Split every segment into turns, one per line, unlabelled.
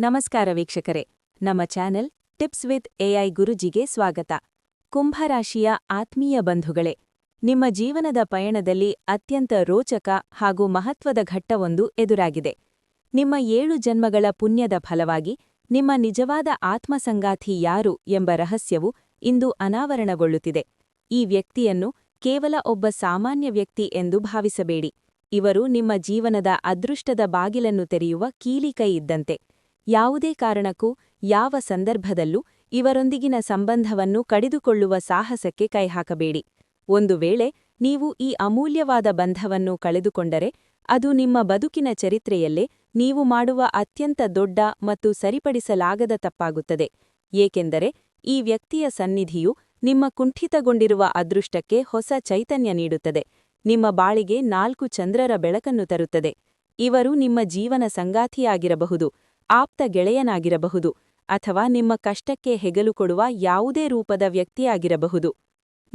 ನಮಸ್ಕಾರ ವೀಕ್ಷಕರೇ. ನಮ್ಮ ಚಾನೆಲ್ ಟಿಪ್ಸ್ ವಿತ್ ಎಐ ಗುರುಜಿಗೆ ಸ್ವಾಗತ. ಕುಂಭರಾಶಿಯ ಆತ್ಮೀಯ ಬಂಧುಗಳೇ, ನಿಮ್ಮ ಜೀವನದ ಪಯಣದಲ್ಲಿ ಅತ್ಯಂತ ರೋಚಕ ಹಾಗೂ ಮಹತ್ವದ ಘಟ್ಟವೊಂದು ಎದುರಾಗಿದೆ. ನಿಮ್ಮ ಏಳು ಜನ್ಮಗಳ ಪುಣ್ಯದ ಫಲವಾಗಿ ನಿಮ್ಮ ನಿಜವಾದ ಆತ್ಮಸಂಗಾತಿ ಯಾರು ಎಂಬ ರಹಸ್ಯವು ಇಂದು ಅನಾವರಣಗೊಳ್ಳುತ್ತಿದೆ. ಈ ವ್ಯಕ್ತಿಯನ್ನು ಕೇವಲ ಒಬ್ಬ ಸಾಮಾನ್ಯ ವ್ಯಕ್ತಿ ಎಂದು ಭಾವಿಸಬೇಡಿ. ಇವರು ನಿಮ್ಮ ಜೀವನದ ಅದೃಷ್ಟದ ಬಾಗಿಲನ್ನು ತೆರೆಯುವ ಕೀಲಿಕೈ ಇದ್ದಂತೆ. ಯಾವುದೇ ಕಾರಣಕ್ಕೂ ಯಾವ ಸಂದರ್ಭದಲ್ಲೂ ಇವರೊಂದಿಗಿನ ಸಂಬಂಧವನ್ನು ಕಡಿದುಕೊಳ್ಳುವ ಸಾಹಸಕ್ಕೆ ಕೈಹಾಕಬೇಡಿ. ಒಂದು ವೇಳೆ ನೀವು ಈ ಅಮೂಲ್ಯವಾದ ಬಂಧವನ್ನು ಕಳೆದುಕೊಂಡರೆ, ಅದು ನಿಮ್ಮ ಬದುಕಿನ ಚರಿತ್ರೆಯಲ್ಲೇ ನೀವು ಮಾಡುವ ಅತ್ಯಂತ ದೊಡ್ಡ ಮತ್ತು ಸರಿಪಡಿಸಲಾಗದ ತಪ್ಪಾಗುತ್ತದೆ. ಏಕೆಂದರೆ ಈ ವ್ಯಕ್ತಿಯ ಸನ್ನಿಧಿಯು ನಿಮ್ಮ ಕುಂಠಿತಗೊಂಡಿರುವ ಅದೃಷ್ಟಕ್ಕೆ ಹೊಸ ಚೈತನ್ಯ ನೀಡುತ್ತದೆ. ನಿಮ್ಮ ಬಾಳಿಗೆ ನಾಲ್ಕು ಚಂದ್ರರ ಬೆಳಕನ್ನು ತರುತ್ತದೆ. ಇವರು ನಿಮ್ಮ ಜೀವನ ಸಂಗಾತಿಯಾಗಿರಬಹುದು. ಆಪ್ತ ಗೆಳೆಯನಾಗಿರಬಹುದು ಅಥವಾ ನಿಮ್ಮ ಕಷ್ಟಕ್ಕೆ ಹೆಗಲು ಕೊಡುವ ಯಾವುದೇ ರೂಪದ ವ್ಯಕ್ತಿಯಾಗಿರಬಹುದು.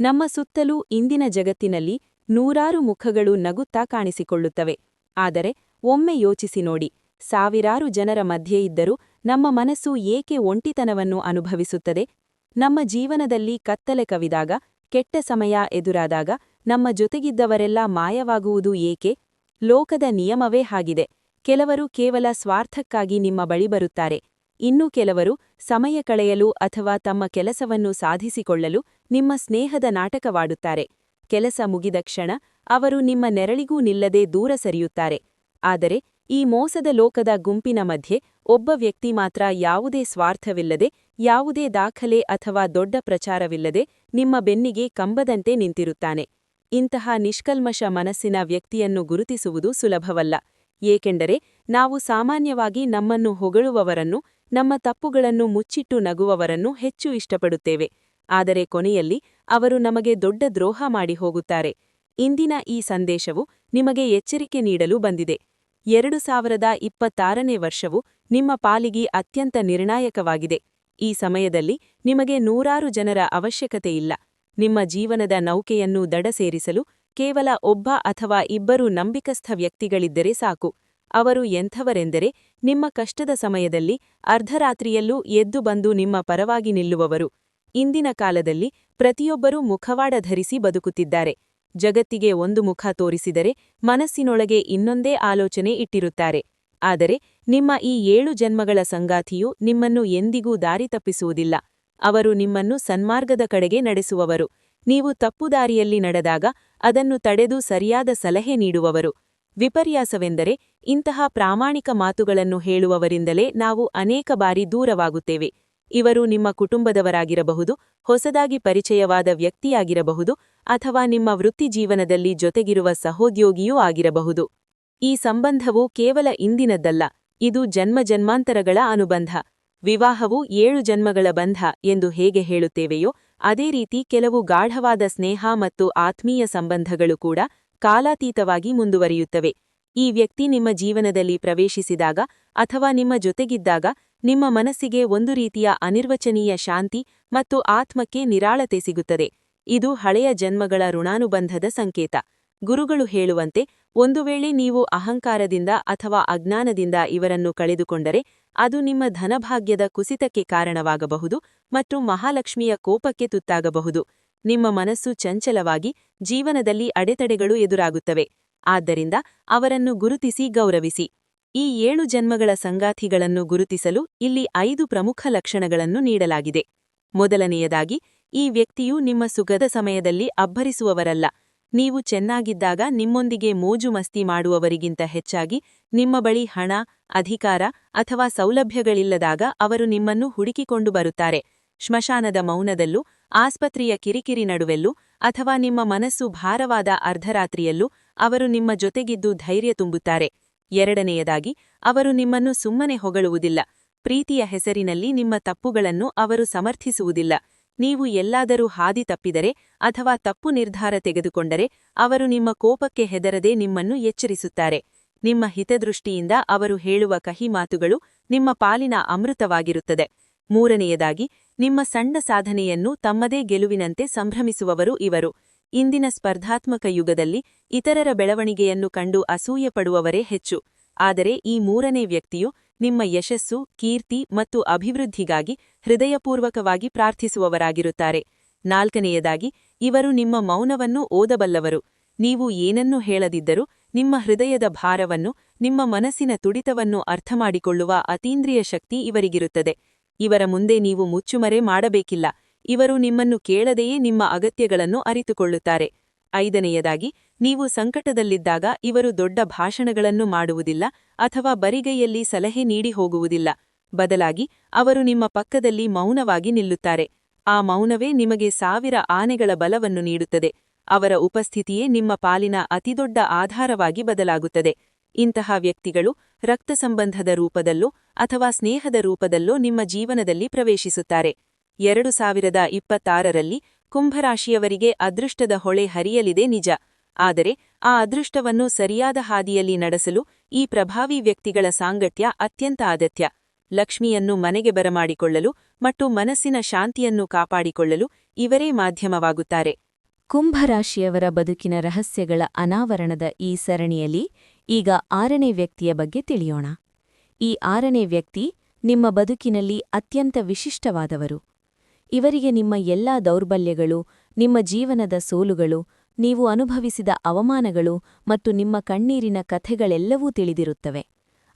ನಮ್ಮ ಸುತ್ತಲೂ ಇಂದಿನ ಜಗತ್ತಿನಲ್ಲಿ ನೂರಾರು ಮುಖಗಳು ನಗುತ್ತಾ ಕಾಣಿಸಿಕೊಳ್ಳುತ್ತವೆ. ಆದರೆ ಒಮ್ಮೆ ಯೋಚಿಸಿ ನೋಡಿ, ಸಾವಿರಾರು ಜನರ ಮಧ್ಯೆ ಇದ್ದರೂ ನಮ್ಮ ಮನಸ್ಸು ಏಕೆ ಒಂಟಿತನವನ್ನು ಅನುಭವಿಸುತ್ತದೆ? ನಮ್ಮ ಜೀವನದಲ್ಲಿ ಕತ್ತಲೆ ಕವಿದಾಗ, ಕೆಟ್ಟ ಸಮಯ ಎದುರಾದಾಗ ನಮ್ಮ ಜೊತೆಗಿದ್ದವರೆಲ್ಲ ಮಾಯವಾಗುವುದು ಏಕೆ? ಲೋಕದ ನಿಯಮವೇ ಹಾಗಿದೆ. ಕೆಲವರು ಕೇವಲ ಸ್ವಾರ್ಥಕ್ಕಾಗಿ ನಿಮ್ಮ ಬಳಿ ಬರುತ್ತಾರೆ. ಇನ್ನು ಕೆಲವರು ಸಮಯ ಕಳೆಯಲು ಅಥವಾ ತಮ್ಮ ಕೆಲಸವನ್ನು ಸಾಧಿಸಿಕೊಳ್ಳಲು ನಿಮ್ಮ ಸ್ನೇಹದ ನಾಟಕವಾಡುತ್ತಾರೆ. ಕೆಲಸ ಮುಗಿದ ಕ್ಷಣ ಅವರು ನಿಮ್ಮ ನೆರಳಿಗೂ ನಿಲ್ಲದೆ ದೂರ ಸರಿಯುತ್ತಾರೆ. ಆದರೆ ಈ ಮೋಸದ ಲೋಕದ ಗುಂಪಿನ ಮಧ್ಯೆ ಒಬ್ಬ ವ್ಯಕ್ತಿ ಮಾತ್ರ ಯಾವುದೇ ಸ್ವಾರ್ಥವಿಲ್ಲದೆ, ಯಾವುದೇ ದಾಖಲೆ ಅಥವಾ ದೊಡ್ಡ ಪ್ರಚಾರವಿಲ್ಲದೆ ನಿಮ್ಮ ಬೆನ್ನಿಗೆ ಕಂಬದಂತೆ ನಿಂತಿರುತ್ತಾನೆ. ಇಂತಹ ನಿಷ್ಕಲ್ಮಶ ಮನಸ್ಸಿನ ವ್ಯಕ್ತಿಯನ್ನು ಗುರುತಿಸುವುದು ಸುಲಭವಲ್ಲ. ಏಕೆಂದರೆ ನಾವು ಸಾಮಾನ್ಯವಾಗಿ ನಮ್ಮನ್ನು ಹೊಗಳುವವರನ್ನು, ನಮ್ಮ ತಪ್ಪುಗಳನ್ನು ಮುಚ್ಚಿಟ್ಟು ನಗುವವರನ್ನು ಹೆಚ್ಚು ಇಷ್ಟಪಡುತ್ತೇವೆ. ಆದರೆ ಕೊನೆಯಲ್ಲಿ ಅವರು ನಮಗೆ ದೊಡ್ಡ ದ್ರೋಹ ಮಾಡಿ ಹೋಗುತ್ತಾರೆ. ಇಂದಿನ ಈ ಸಂದೇಶವು ನಿಮಗೆ ಎಚ್ಚರಿಕೆ ನೀಡಲು ಬಂದಿದೆ. ಎರಡು ಸಾವಿರದ ಇಪ್ಪತ್ತಾರನೇ ವರ್ಷವು ನಿಮ್ಮ ಪಾಲಿಗೆ ಅತ್ಯಂತ ನಿರ್ಣಾಯಕವಾಗಿದೆ. ಈ ಸಮಯದಲ್ಲಿ ನಿಮಗೆ ನೂರಾರು ಜನರ ಅವಶ್ಯಕತೆಯಿಲ್ಲ. ನಿಮ್ಮ ಜೀವನದ ನೌಕೆಯನ್ನು ದಡ ಸೇರಿಸಲು ಕೇವಲ ಒಬ್ಬ ಅಥವಾ ಇಬ್ಬರು ನಂಬಿಕಸ್ಥ ವ್ಯಕ್ತಿಗಳಿದ್ದರೆ ಸಾಕು. ಅವರು ಎಂಥವರೆಂದರೆ, ನಿಮ್ಮ ಕಷ್ಟದ ಸಮಯದಲ್ಲಿ ಅರ್ಧರಾತ್ರಿಯಲ್ಲೂ ಎದ್ದು ಬಂದು ನಿಮ್ಮ ಪರವಾಗಿ ನಿಲ್ಲುವವರು. ಇಂದಿನ ಕಾಲದಲ್ಲಿ ಪ್ರತಿಯೊಬ್ಬರೂ ಮುಖವಾಡ ಧರಿಸಿ ಬದುಕುತ್ತಿದ್ದಾರೆ. ಜಗತ್ತಿಗೆ ಒಂದು ಮುಖ ತೋರಿಸಿದರೆ ಮನಸ್ಸಿನೊಳಗೆ ಇನ್ನೊಂದೇ ಆಲೋಚನೆ ಇಟ್ಟಿರುತ್ತಾರೆ. ಆದರೆ, ನಿಮ್ಮ ಈ ಏಳು ಜನ್ಮಗಳ ಸಂಗಾತಿಯು ನಿಮ್ಮನ್ನು ಎಂದಿಗೂ ದಾರಿ ತಪ್ಪಿಸುವುದಿಲ್ಲ. ಅವರು ನಿಮ್ಮನ್ನು ಸನ್ಮಾರ್ಗದ ಕಡೆಗೆ ನಡೆಸುವವರು. ನೀವು ತಪ್ಪುದಾರಿಯಲ್ಲಿ ನಡೆದಾಗ ಅದನ್ನು ತಡೆದು ಸರಿಯಾದ ಸಲಹೆ ನೀಡುವವರು. ವಿಪರ್ಯಾಸವೆಂದರೆ ಇಂತಹ ಪ್ರಾಮಾಣಿಕ ಮಾತುಗಳನ್ನು ಹೇಳುವವರಿಂದಲೇ ನಾವು ಅನೇಕ ಬಾರಿ ದೂರವಾಗುತ್ತೇವೆ. ಇವರು ನಿಮ್ಮ ಕುಟುಂಬದವರಾಗಿರಬಹುದು, ಹೊಸದಾಗಿ ಪರಿಚಯವಾದ ವ್ಯಕ್ತಿಯಾಗಿರಬಹುದು, ಅಥವಾ ನಿಮ್ಮ ವೃತ್ತಿಜೀವನದಲ್ಲಿ ಜೊತೆಗಿರುವ ಸಹೋದ್ಯೋಗಿಯೂ ಆಗಿರಬಹುದು. ಈ ಸಂಬಂಧವು ಕೇವಲ ಇಂದಿನದ್ದಲ್ಲ, ಇದು ಜನ್ಮ ಜನ್ಮಾಂತರಗಳ ಅನುಬಂಧ. ವಿವಾಹವು ಏಳು ಜನ್ಮಗಳ ಬಂಧ ಎಂದು ಹೇಗೆ ಹೇಳುತ್ತೇವೆಯೋ ಅದೇ ರೀತಿ ಕೆಲವು ಗಾಢವಾದ ಸ್ನೇಹ ಮತ್ತು ಆತ್ಮೀಯ ಸಂಬಂಧಗಳು ಕೂಡ ಕಾಲಾತೀತವಾಗಿ ಮುಂದುವರಿಯುತ್ತವೆ. ಈ ವ್ಯಕ್ತಿ ನಿಮ್ಮ ಜೀವನದಲ್ಲಿ ಪ್ರವೇಶಿಸಿದಾಗ ಅಥವಾ ನಿಮ್ಮ ಜೊತೆಗಿದ್ದಾಗ ನಿಮ್ಮ ಮನಸ್ಸಿಗೆ ಒಂದು ರೀತಿಯ ಅನಿರ್ವಚನೀಯ ಶಾಂತಿ ಮತ್ತು ಆತ್ಮಕ್ಕೆ ನಿರಾಳತೆ ಸಿಗುತ್ತದೆ. ಇದು ಹಳೆಯ ಜನ್ಮಗಳ ಋಣಾನುಬಂಧದ ಸಂಕೇತ. ಗುರುಗಳು ಹೇಳುವಂತೆ, ಒಂದು ವೇಳೆ ನೀವು ಅಹಂಕಾರದಿಂದ ಅಥವಾ ಅಜ್ಞಾನದಿಂದ ಇವರನ್ನು ಕಳೆದುಕೊಂಡರೆ, ಅದು ನಿಮ್ಮ ಧನಭಾಗ್ಯದ ಕುಸಿತಕ್ಕೆ ಕಾರಣವಾಗಬಹುದು ಮತ್ತು ಮಹಾಲಕ್ಷ್ಮಿಯ ಕೋಪಕ್ಕೆ ತುತ್ತಾಗಬಹುದು. ನಿಮ್ಮ ಮನಸ್ಸು ಚಂಚಲವಾಗಿ, ಜೀವನದಲ್ಲಿ ಅಡೆತಡೆಗಳು ಎದುರಾಗುತ್ತವೆ. ಆದ್ದರಿಂದ ಅವರನ್ನು ಗುರುತಿಸಿ ಗೌರವಿಸಿ. ಈ ಏಳು ಜನ್ಮಗಳ ಸಂಗಾತಿಗಳನ್ನು ಗುರುತಿಸಲು ಇಲ್ಲಿ ಐದು ಪ್ರಮುಖ ಲಕ್ಷಣಗಳನ್ನು ನೀಡಲಾಗಿದೆ. ಮೊದಲನೆಯದಾಗಿ, ಈ ವ್ಯಕ್ತಿಯು ನಿಮ್ಮ ಸುಗದ ಸಮಯದಲ್ಲಿ ಅಬ್ಬರಿಸುವವರಲ್ಲ. ನೀವು ಚೆನ್ನಾಗಿದ್ದಾಗ ನಿಮ್ಮೊಂದಿಗೆ ಮೋಜು ಮಸ್ತಿ ಮಾಡುವವರಿಗಿಂತ ಹೆಚ್ಚಾಗಿ ನಿಮ್ಮ ಬಳಿ ಹಣ, ಅಧಿಕಾರ ಅಥವಾ ಸೌಲಭ್ಯಗಳಿಲ್ಲದಾಗ ಅವರು ನಿಮ್ಮನ್ನು ಹುಡುಕಿಕೊಂಡು ಬರುತ್ತಾರೆ. ಶ್ಮಶಾನದ ಮೌನದಲ್ಲೂ, ಆಸ್ಪತ್ರೆಯ ಕಿರಿಕಿರಿ ನಡುವೆಲ್ಲೂ ಅಥವಾ ನಿಮ್ಮ ಮನಸ್ಸು ಭಾರವಾದ ಅರ್ಧರಾತ್ರಿಯಲ್ಲೂ ಅವರು ನಿಮ್ಮ ಜೊತೆಗಿದ್ದು ಧೈರ್ಯ ತುಂಬುತ್ತಾರೆ. ಎರಡನೆಯದಾಗಿ, ಅವರು ನಿಮ್ಮನ್ನು ಸುಮ್ಮನೆ ಹೊಗಳುವುದಿಲ್ಲ. ಪ್ರೀತಿಯ ಹೆಸರಿನಲ್ಲಿ ನಿಮ್ಮ ತಪ್ಪುಗಳನ್ನು ಅವರು ಸಮರ್ಥಿಸುವುದಿಲ್ಲ. ನೀವು ಎಲ್ಲಾದರೂ ಹಾದಿ ತಪ್ಪಿದರೆ ಅಥವಾ ತಪ್ಪು ನಿರ್ಧಾರ ತೆಗೆದುಕೊಂಡರೆ ಅವರು ನಿಮ್ಮ ಕೋಪಕ್ಕೆ ಹೆದರದೆ ನಿಮ್ಮನ್ನು ಎಚ್ಚರಿಸುತ್ತಾರೆ. ನಿಮ್ಮ ಹಿತದೃಷ್ಟಿಯಿಂದ ಅವರು ಹೇಳುವ ಕಹಿ ಮಾತುಗಳು ನಿಮ್ಮ ಪಾಲಿನ ಅಮೃತವಾಗಿರುತ್ತದೆ. ಮೂರನೆಯದಾಗಿ, ನಿಮ್ಮ ಸಣ್ಣ ಸಾಧನೆಯನ್ನು ತಮ್ಮದೇ ಗೆಲುವಿನಂತೆ ಸಂಭ್ರಮಿಸುವವರು ಇವರು. ಇಂದಿನ ಸ್ಪರ್ಧಾತ್ಮಕ ಯುಗದಲ್ಲಿ ಇತರರ ಬೆಳವಣಿಗೆಯನ್ನು ಕಂಡು ಅಸೂಯೆಪಡುವವರೇ ಹೆಚ್ಚು. ಆದರೆ ಈ ಮೂರನೇ ವ್ಯಕ್ತಿಯು ನಿಮ್ಮ ಯಶಸ್ಸು, ಕೀರ್ತಿ ಮತ್ತು ಅಭಿವೃದ್ಧಿಗಾಗಿ ಹೃದಯಪೂರ್ವಕವಾಗಿ ಪ್ರಾರ್ಥಿಸುವವರಾಗಿರುತ್ತಾರೆ. ನಾಲ್ಕನೆಯದಾಗಿ, ಇವರು ನಿಮ್ಮ ಮೌನವನ್ನು ಓದಬಲ್ಲವರು. ನೀವು ಏನನ್ನೂ ಹೇಳದಿದ್ದರೂ ನಿಮ್ಮ ಹೃದಯದ ಭಾರವನ್ನು, ನಿಮ್ಮ ಮನಸ್ಸಿನ ತುಡಿತವನ್ನು ಅರ್ಥಮಾಡಿಕೊಳ್ಳುವ ಅತೀಂದ್ರಿಯ ಶಕ್ತಿ ಇವರಿಗಿರುತ್ತದೆ. ಇವರ ಮುಂದೆ ನೀವು ಮುಚ್ಚುಮರೆ ಮಾಡಬೇಕಿಲ್ಲ. ಇವರು ನಿಮ್ಮನ್ನು ಕೇಳದೆಯೇ ನಿಮ್ಮ ಅಗತ್ಯಗಳನ್ನು ಅರಿತುಕೊಳ್ಳುತ್ತಾರೆ. ಐದನೆಯದಾಗಿ, ನೀವು ಸಂಕಟದಲ್ಲಿದ್ದಾಗ ಇವರು ದೊಡ್ಡ ಭಾಷಣಗಳನ್ನು ಮಾಡುವುದಿಲ್ಲ ಅಥವಾ ಬರಿಗೈಯಲ್ಲಿ ಸಲಹೆ ನೀಡಿ ಹೋಗುವುದಿಲ್ಲ. ಬದಲಾಗಿ, ಅವರು ನಿಮ್ಮ ಪಕ್ಕದಲ್ಲಿ ಮೌನವಾಗಿ ನಿಲ್ಲುತ್ತಾರೆ. ಆ ಮೌನವೇ ನಿಮಗೆ ಸಾವಿರ ಆನೆಗಳ ಬಲವನ್ನು ನೀಡುತ್ತದೆ. ಅವರ ಉಪಸ್ಥಿತಿಯೇ ನಿಮ್ಮ ಪಾಲಿನ ಅತಿದೊಡ್ಡ ಆಧಾರವಾಗಿ ಬದಲಾಗುತ್ತದೆ. ಇಂತಹ ವ್ಯಕ್ತಿಗಳು ರಕ್ತ ಸಂಬಂಧದ ರೂಪದಲ್ಲೋ ಅಥವಾ ಸ್ನೇಹದ ರೂಪದಲ್ಲೋ ನಿಮ್ಮ ಜೀವನದಲ್ಲಿ ಪ್ರವೇಶಿಸುತ್ತಾರೆ. ಎರಡು ಸಾವಿರದ ಇಪ್ಪತ್ತಾರರಲ್ಲಿ ಕುಂಭರಾಶಿಯವರಿಗೆ ಅದೃಷ್ಟದ ಹೊಳೆ ಹರಿಯಲಿದೆ ನಿಜ. ಆದರೆ ಆ ಅದೃಷ್ಟವನ್ನು ಸರಿಯಾದ ಹಾದಿಯಲ್ಲಿ ನಡೆಸಲು ಈ ಪ್ರಭಾವಿ ವ್ಯಕ್ತಿಗಳ ಸಾಂಗತ್ಯ ಅತ್ಯಂತ ಅಗತ್ಯ. ಲಕ್ಷ್ಮಿಯನ್ನು ಮನೆಗೆ ಬರಮಾಡಿಕೊಳ್ಳಲು ಮತ್ತು ಮನಸ್ಸಿನ ಶಾಂತಿಯನ್ನು ಕಾಪಾಡಿಕೊಳ್ಳಲು ಇವರೇ ಮಾಧ್ಯಮವಾಗುತ್ತಾರೆ.
ಕುಂಭರಾಶಿಯವರ ಬದುಕಿನ ರಹಸ್ಯಗಳ ಅನಾವರಣದ ಈ ಸರಣಿಯಲ್ಲಿ ಈಗ ಆರನೇ ವ್ಯಕ್ತಿಯ ಬಗ್ಗೆ ತಿಳಿಯೋಣ. ಈ ಆರನೇ ವ್ಯಕ್ತಿ ನಿಮ್ಮ ಬದುಕಿನಲ್ಲಿ ಅತ್ಯಂತ ವಿಶಿಷ್ಟವಾದವರು. ಇವರಿಗೆ ನಿಮ್ಮ ಎಲ್ಲಾ ದೌರ್ಬಲ್ಯಗಳು, ನಿಮ್ಮ ಜೀವನದ ಸೋಲುಗಳು, ನೀವು ಅನುಭವಿಸಿದ ಅವಮಾನಗಳು ಮತ್ತು ನಿಮ್ಮ ಕಣ್ಣೀರಿನ ಕಥೆಗಳೆಲ್ಲವೂ ತಿಳಿದಿರುತ್ತವೆ.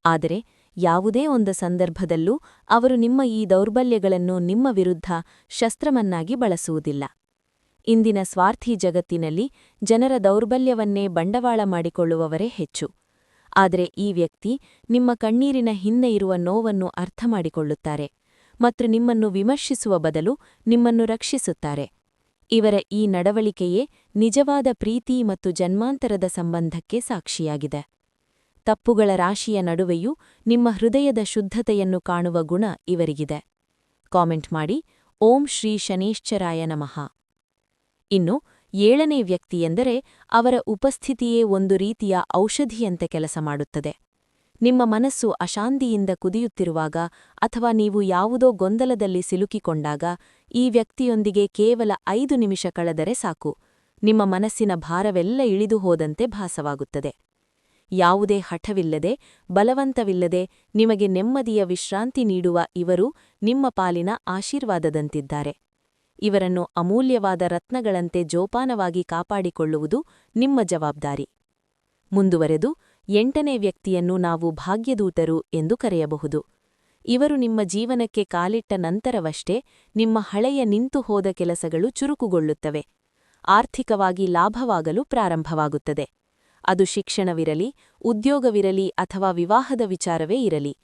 ಆದರೆ ಯಾವುದೇ ಒಂದು ಸಂದರ್ಭದಲ್ಲೂ ಅವರು ನಿಮ್ಮ ಈ ದೌರ್ಬಲ್ಯಗಳನ್ನು ನಿಮ್ಮ ವಿರುದ್ಧ ಶಸ್ತ್ರಮನ್ನಾಗಿ ಬಳಸುವುದಿಲ್ಲ. ಇಂದಿನ ಸ್ವಾರ್ಥಿ ಜಗತ್ತಿನಲ್ಲಿ ಜನರ ದೌರ್ಬಲ್ಯವನ್ನೇ ಬಂಡವಾಳ ಮಾಡಿಕೊಳ್ಳುವವರೇ ಹೆಚ್ಚು. ಆದರೆ ಈ ವ್ಯಕ್ತಿ ನಿಮ್ಮ ಕಣ್ಣೀರಿನ ಹಿಂದೆ ಇರುವ ನೋವನ್ನು ಅರ್ಥಮಾಡಿಕೊಳ್ಳುತ್ತಾರೆ. ಮತ್ತು ನಿಮ್ಮನ್ನು ವಿಮರ್ಶಿಸುವ ಬದಲು ನಿಮ್ಮನ್ನು ರಕ್ಷಿಸುತ್ತಾರೆ. ಇವರ ಈ ನಡವಳಿಕೆಯೇ ನಿಜವಾದ ಪ್ರೀತಿ ಮತ್ತು ಜನ್ಮಾಂತರದ ಸಂಬಂಧಕ್ಕೆ ಸಾಕ್ಷಿಯಾಗಿದೆ. ತಪ್ಪುಗಳ ರಾಶಿಯ ನಡುವೆಯೂ ನಿಮ್ಮ ಹೃದಯದ ಶುದ್ಧತೆಯನ್ನು ಕಾಣುವ ಗುಣ ಇವರಿಗಿದೆ. ಕಾಮೆಂಟ್ ಮಾಡಿ, ಓಂ ಶ್ರೀ ಶನೇಶ್ಚರಾಯ ನಮಃ. ಇನ್ನು, ಏಳನೇ ವ್ಯಕ್ತಿಯೆಂದರೆ ಅವರ ಉಪಸ್ಥಿತಿಯೇ ಒಂದು ರೀತಿಯ ಔಷಧಿಯಂತೆ ಕೆಲಸ ಮಾಡುತ್ತದೆ. ನಿಮ್ಮ ಮನಸ್ಸು ಅಶಾಂತಿಯಿಂದ ಕುದಿಯುತ್ತಿರುವಾಗ ಅಥವಾ ನೀವು ಯಾವುದೋ ಗೊಂದಲದಲ್ಲಿ ಸಿಲುಕಿಕೊಂಡಾಗ ಈ ವ್ಯಕ್ತಿಯೊಂದಿಗೆ ಕೇವಲ ಐದು ನಿಮಿಷ ಕಳೆದರೆ ಸಾಕು. ನಿಮ್ಮ ಮನಸ್ಸಿನ ಭಾರವೆಲ್ಲ ಇಳಿದು ಹೋದಂತೆ ಭಾಸವಾಗುತ್ತದೆ. ಯಾವುದೇ ಹಠವಿಲ್ಲದೆ, ಬಲವಂತವಿಲ್ಲದೆ ನಿಮಗೆ ನೆಮ್ಮದಿಯ ವಿಶ್ರಾಂತಿ ನೀಡುವ ಇವರು ನಿಮ್ಮ ಪಾಲಿನ ಆಶೀರ್ವಾದದಂತಿದ್ದಾರೆ. ಇವರನ್ನು ಅಮೂಲ್ಯವಾದ ರತ್ನಗಳಂತೆ ಜೋಪಾನವಾಗಿ ಕಾಪಾಡಿಕೊಳ್ಳುವುದು ನಿಮ್ಮ ಜವಾಬ್ದಾರಿ. ಮುಂದುವರೆದು ಎಂಟನೇ ವ್ಯಕ್ತಿಯನ್ನು ನಾವು ಭಾಗ್ಯದೂತರು ಎಂದು ಕರೆಯಬಹುದು. ಇವರು ನಿಮ್ಮ ಜೀವನಕ್ಕೆ ಕಾಲಿಟ್ಟ ನಂತರವಷ್ಟೇ ನಿಮ್ಮ ಹಳೆಯ ನಿಂತು ಹೋದ ಕೆಲಸಗಳು ಚುರುಕುಗೊಳ್ಳುತ್ತವೆ. ಆರ್ಥಿಕವಾಗಿ ಲಾಭವಾಗಲು ಪ್ರಾರಂಭವಾಗುತ್ತದೆ. ಅದು ಶಿಕ್ಷಣವಿರಲಿ, ಉದ್ಯೋಗವಿರಲಿ ಅಥವಾ ವಿವಾಹದ ವಿಚಾರವೇ ಇರಲಿ.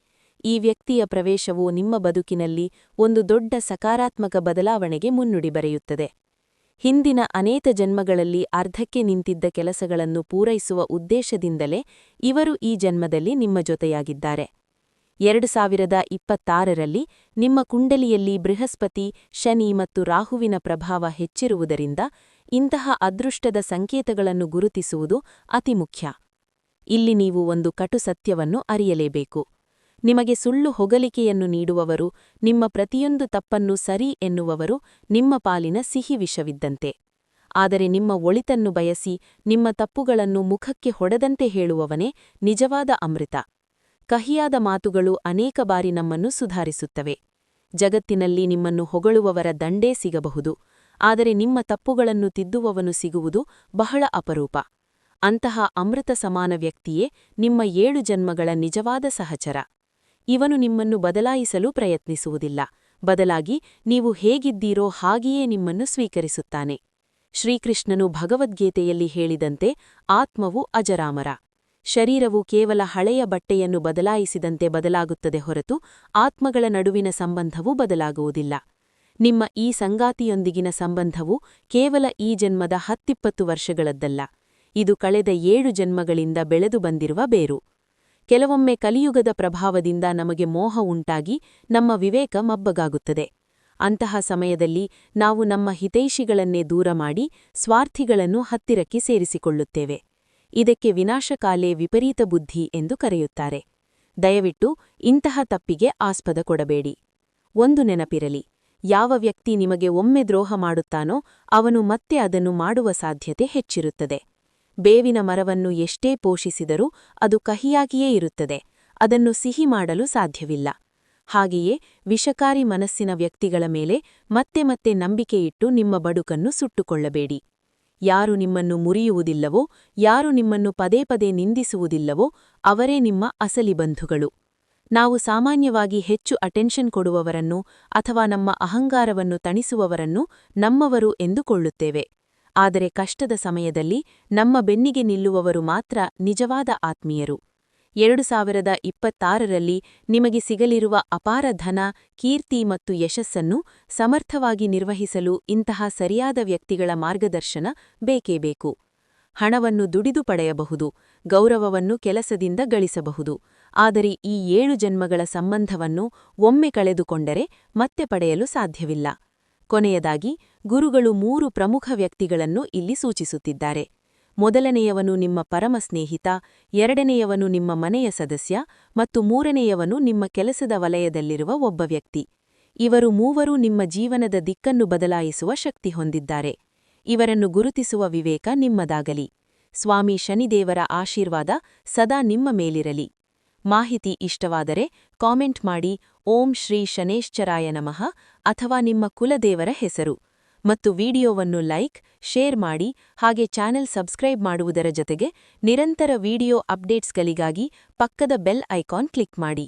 ಈ ವ್ಯಕ್ತಿಯ ಪ್ರವೇಶವು ನಿಮ್ಮ ಬದುಕಿನಲ್ಲಿ ಒಂದು ದೊಡ್ಡ ಸಕಾರಾತ್ಮಕ ಬದಲಾವಣೆಗೆ ಮುನ್ನುಡಿ ಬರೆಯುತ್ತದೆ. ಹಿಂದಿನ ಅನೇಕ ಜನ್ಮಗಳಲ್ಲಿ ಅರ್ಧಕ್ಕೆ ನಿಂತಿದ್ದ ಕೆಲಸಗಳನ್ನು ಪೂರೈಸುವ ಉದ್ದೇಶದಿಂದಲೇ ಇವರು ಈ ಜನ್ಮದಲ್ಲಿ ನಿಮ್ಮ ಜೊತೆಯಾಗಿದ್ದಾರೆ. ಎರಡು ಸಾವಿರದ ಇಪ್ಪತ್ತಾರರಲ್ಲಿ ನಿಮ್ಮ ಕುಂಡಲಿಯಲ್ಲಿ ಬೃಹಸ್ಪತಿ, ಶನಿ ಮತ್ತು ರಾಹುವಿನ ಪ್ರಭಾವ ಹೆಚ್ಚಿರುವುದರಿಂದ ಇಂತಹ ಅದೃಷ್ಟದ ಸಂಕೇತಗಳನ್ನು ಗುರುತಿಸುವುದು ಅತಿ ಮುಖ್ಯ. ಇಲ್ಲಿ ನೀವು ಒಂದು ಕಟು ಸತ್ಯವನ್ನು ಅರಿಯಲೇಬೇಕು. ನಿಮಗೆ ಸುಳ್ಳು ಹೊಗಳಿಕೆಯನ್ನು ನೀಡುವವರು, ನಿಮ್ಮ ಪ್ರತಿಯೊಂದು ತಪ್ಪನ್ನು ಸರಿ ಎನ್ನುವವರು, ನಿಮ್ಮ ಪಾಲಿನ ಸಿಹಿ ವಿಷವಿದ್ದಂತೆ. ಆದರೆ ನಿಮ್ಮ ಒಳಿತನ್ನು ಬಯಸಿ, ನಿಮ್ಮ ತಪ್ಪುಗಳನ್ನು ಮುಖಕ್ಕೆ ಹೊಡೆದಂತೆ ಹೇಳುವವನೇ ನಿಜವಾದ ಅಮೃತ. ಕಹಿಯಾದ ಮಾತುಗಳು ಅನೇಕ ಬಾರಿ ನಮ್ಮನ್ನು ಸುಧಾರಿಸುತ್ತವೆ. ಜಗತ್ತಿನಲ್ಲಿ ನಿಮ್ಮನ್ನು ಹೊಗಳುವವರ ದಂಡೇ ಸಿಗಬಹುದು. ಆದರೆ ನಿಮ್ಮ ತಪ್ಪುಗಳನ್ನು ತಿದ್ದುವವನು ಸಿಗುವುದು ಬಹಳ ಅಪರೂಪ. ಅಂತಹ ಅಮೃತ ಸಮಾನ ವ್ಯಕ್ತಿಯೇ ನಿಮ್ಮ ಏಳು ಜನ್ಮಗಳ ನಿಜವಾದ ಸಹಚರ. ಇವನು ನಿಮ್ಮನ್ನು ಬದಲಾಯಿಸಲು ಪ್ರಯತ್ನಿಸುವುದಿಲ್ಲ. ಬದಲಾಗಿ ನೀವು ಹೇಗಿದ್ದೀರೋ ಹಾಗೆಯೇ ನಿಮ್ಮನ್ನು ಸ್ವೀಕರಿಸುತ್ತಾನೆ. ಶ್ರೀಕೃಷ್ಣನು ಭಗವದ್ಗೀತೆಯಲ್ಲಿ ಹೇಳಿದಂತೆ ಆತ್ಮವು ಅಜರಾಮರ. ಶರೀರವು ಕೇವಲ ಹಳೆಯ ಬಟ್ಟೆಯನ್ನು ಬದಲಾಯಿಸಿದಂತೆ ಬದಲಾಗುತ್ತದೆ ಹೊರತು ಆತ್ಮಗಳ ನಡುವಿನ ಸಂಬಂಧವು ಬದಲಾಗುವುದಿಲ್ಲ. ನಿಮ್ಮ ಈ ಸಂಗಾತಿಯೊಂದಿಗಿನ ಸಂಬಂಧವು ಕೇವಲ ಈ ಜನ್ಮದ ಹತ್ತಿಪ್ಪತ್ತು ವರ್ಷಗಳದ್ದಲ್ಲ. ಇದು ಕಳೆದ ಏಳು ಜನ್ಮಗಳಿಂದ ಬೆಳೆದು ಬಂದಿರುವ ಬೇರು. ಕೆಲವೊಮ್ಮೆ ಕಲಿಯುಗದ ಪ್ರಭಾವದಿಂದ ನಮಗೆ ಮೋಹ ಉಂಟಾಗಿ ನಮ್ಮ ವಿವೇಕ ಮಬ್ಬಗಾಗುತ್ತದೆ. ಅಂತಹ ಸಮಯದಲ್ಲಿ ನಾವು ನಮ್ಮ ಹಿತೈಷಿಗಳನ್ನೇ ದೂರ ಮಾಡಿ ಸ್ವಾರ್ಥಿಗಳನ್ನು ಹತ್ತಿರಕ್ಕೆ ಸೇರಿಸಿಕೊಳ್ಳುತ್ತೇವೆ. ಇದಕ್ಕೆ ವಿನಾಶಕಾಲೇ ವಿಪರೀತ ಬುದ್ಧಿ ಎಂದು ಕರೆಯುತ್ತಾರೆ. ದಯವಿಟ್ಟು ಇಂತಹ ತಪ್ಪಿಗೆ ಆಸ್ಪದ ಕೊಡಬೇಡಿ. ಒಂದು ನೆನಪಿರಲಿ, ಯಾವ ವ್ಯಕ್ತಿ ನಿಮಗೆ ಒಮ್ಮೆ ದ್ರೋಹ ಮಾಡುತ್ತಾನೋ ಅವನು ಮತ್ತೆ ಅದನ್ನು ಮಾಡುವ ಸಾಧ್ಯತೆ ಹೆಚ್ಚಿರುತ್ತದೆ. ಬೇವಿನ ಮರವನ್ನು ಎಷ್ಟೇ ಪೋಷಿಸಿದರೂ ಅದು ಕಹಿಯಾಗಿಯೇ ಇರುತ್ತದೆ, ಅದನ್ನು ಸಿಹಿ ಮಾಡಲು ಸಾಧ್ಯವಿಲ್ಲ. ಹಾಗೆಯೇ ವಿಷಕಾರಿ ಮನಸ್ಸಿನ ವ್ಯಕ್ತಿಗಳ ಮೇಲೆ ಮತ್ತೆ ಮತ್ತೆ ನಂಬಿಕೆಯಿಟ್ಟು ನಿಮ್ಮ ಬಡುಕನ್ನು ಸುಟ್ಟುಕೊಳ್ಳಬೇಡಿ. ಯಾರು ನಿಮ್ಮನ್ನು ಮುರಿಯುವುದಿಲ್ಲವೋ, ಯಾರು ನಿಮ್ಮನ್ನು ಪದೇ ಪದೇ ನಿಂದಿಸುವುದಿಲ್ಲವೋ, ಅವರೇ ನಿಮ್ಮ ಅಸಲಿ ಬಂಧುಗಳು. ನಾವು ಸಾಮಾನ್ಯವಾಗಿ ಹೆಚ್ಚು ಅಟೆನ್ಷನ್ ಕೊಡುವವರನ್ನು ಅಥವಾ ನಮ್ಮ ಅಹಂಕಾರವನ್ನು ತಣಿಸುವವರನ್ನು ನಮ್ಮವರು ಎಂದುಕೊಳ್ಳುತ್ತೇವೆ. ಆದರೆ ಕಷ್ಟದ ಸಮಯದಲ್ಲಿ ನಮ್ಮ ಬೆನ್ನಿಗೆ ನಿಲ್ಲುವವರು ಮಾತ್ರ ನಿಜವಾದ ಆತ್ಮೀಯರು. ಎರಡು ಸಾವಿರದ ಇಪ್ಪತ್ತಾರರಲ್ಲಿ ನಿಮಗೆ ಸಿಗಲಿರುವ ಅಪಾರ ಧನ, ಕೀರ್ತಿ ಮತ್ತು ಯಶಸ್ಸನ್ನು ಸಮರ್ಥವಾಗಿ ನಿರ್ವಹಿಸಲು ಇಂತಹ ಸರಿಯಾದ ವ್ಯಕ್ತಿಗಳ ಮಾರ್ಗದರ್ಶನ ಬೇಕೇ ಬೇಕು. ಹಣವನ್ನು ದುಡಿದು ಪಡೆಯಬಹುದು, ಗೌರವವನ್ನು ಕೆಲಸದಿಂದ ಗಳಿಸಬಹುದು. ಆದರೆ ಈ ಏಳು ಜನ್ಮಗಳ ಸಂಬಂಧವನ್ನು ಒಮ್ಮೆ ಕಳೆದುಕೊಂಡರೆ ಮತ್ತೆ ಪಡೆಯಲು ಸಾಧ್ಯವಿಲ್ಲ. ಕೊನೆಯದಾಗಿ, ಗುರುಗಳು ಮೂರು ಪ್ರಮುಖ ವ್ಯಕ್ತಿಗಳನ್ನು ಇಲ್ಲಿ ಸೂಚಿಸುತ್ತಿದ್ದಾರೆ. ಮೊದಲನೆಯವನು ನಿಮ್ಮ ಪರಮ ಸ್ನೇಹಿತ ಎರಡನೆಯವನು ನಿಮ್ಮ ಮನೆಯ ಸದಸ್ಯ ಮತ್ತು ಮೂರನೆಯವನು ನಿಮ್ಮ ಕೆಲಸದ ವಲಯದಲ್ಲಿರುವ ಒಬ್ಬ ವ್ಯಕ್ತಿ. ಇವರು ಮೂವರು ನಿಮ್ಮ ಜೀವನದ ದಿಕ್ಕನ್ನು ಬದಲಾಯಿಸುವ ಶಕ್ತಿ ಹೊಂದಿದ್ದಾರೆ. ಇವರನ್ನು ಗುರುತಿಸುವ ವಿವೇಕ ನಿಮ್ಮದಾಗಲಿ. ಸ್ವಾಮಿ ಶನಿದೇವರ ಆಶೀರ್ವಾದ ಸದಾ ನಿಮ್ಮ ಮೇಲಿರಲಿ. ಮಾಹಿತಿ ಇಷ್ಟವಾದರೆ ಕಾಮೆಂಟ್ ಮಾಡಿ ಓಂ ಶ್ರೀ ಶನೇಶ್ಚರಾಯ ನಮಃ ಅಥವಾ ನಿಮ್ಮ ಕುಲದೇವರ ಹೆಸರು ಮತ್ತು ವಿಡಿಯೋವನ್ನು ಲೈಕ್, ಶೇರ್ ಮಾಡಿ ಹಾಗೆ ಚಾನೆಲ್ ಸಬ್ಸ್ಕ್ರೈಬ್ ಮಾಡುವುದರ ಜೊತೆಗೆ ನಿರಂತರ ವಿಡಿಯೋ ಅಪ್ಡೇಟ್ಸ್ಗಳಿಗಾಗಿ ಪಕ್ಕದ ಬೆಲ್ ಐಕಾನ್ ಕ್ಲಿಕ್ ಮಾಡಿ.